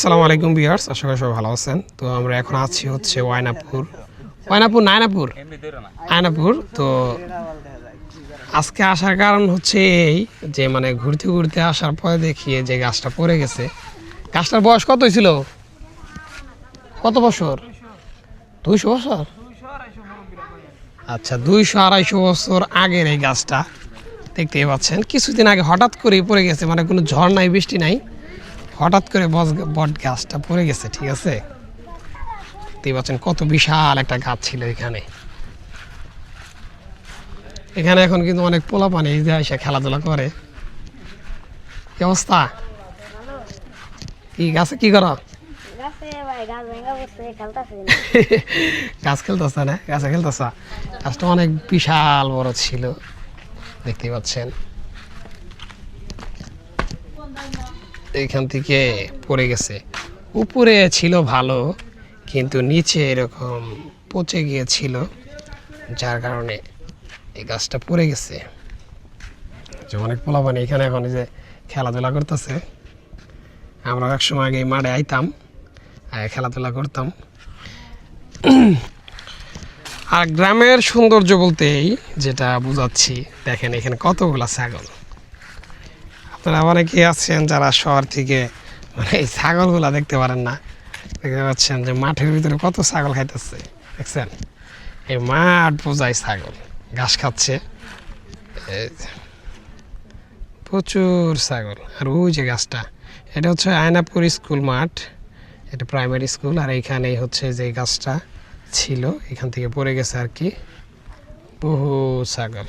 আসসালামু আলাইকুম বিয়ার্স আশা করি সবাই ভালো আছেন। তো আমরা এখন আছি হচ্ছে ওয়াইনাপুর। ওয়াইনাপুর নায়নাপুর আয়নাপুর, তো আজকে আসার কারণ হচ্ছে এই যে মানে ঘুরতে ঘুরতে আসার পরে দেখি যে গাছটা পড়ে গেছে। গাছটার বয়স কত ছিল কত বছর? দুইশো বছর? আচ্ছা দুইশো আড়াইশো বছর আগের এই গাছটা দেখতেই পাচ্ছেন। কিছুদিন আগে হঠাৎ করেই পড়ে গেছে মানে কোনো ঝড় নাই, বৃষ্টি নাই। হঠাৎ করে বট গাছটা পড়ে গেছে ঠিক আছে? দেখতেই পাচ্ছেন কত বিশাল একটা গাছ ছিল এখানে। এখানে এখন কিন্তু অনেক পোলা পানি এই যে এসে খেলাধুলা করে। কি অবস্থা? কি গাছে কি করো? গাছ খেলতেছে না? গাছে খেলতেছ? গাছটা অনেক বিশাল বড় ছিল। দেখতেই পাচ্ছেন। এইখান থেকে পড়ে গেছে। উপরে ছিল ভালো, কিন্তু নিচে এরকম পচে গিয়েছিল, যার কারণে এই গাছটা পড়ে গেছে। যে অনেক পোলাপানি এখানে এখন যে খেলাধুলা করতেছে। আমরা এক সময় আগে মাঠে আইতাম খেলাধুলা করতাম। আর গ্রামের সৌন্দর্য বলতেই যেটা বুঝাচ্ছি, দেখেন এখানে কতগুলা ছাগল। আপনারা অনেকে আছেন যারা শহর থেকে মানে এই ছাগলগুলা দেখতে পারেন না। দেখতে পাচ্ছেন যে মাঠের ভিতরে কত ছাগল খাইতেছে। দেখছেন? এই মাঠ বোঝায় ছাগল, ঘাস খাচ্ছে। প্রচুর ছাগল। আর ওই যে গাছটা, এটা হচ্ছে আয়নাপুর স্কুল মাঠ। এটা প্রাইমারি স্কুল, আর এইখানেই হচ্ছে যে গাছটা ছিল, এখান থেকে পড়ে গেছে আর কি। বহু ছাগল।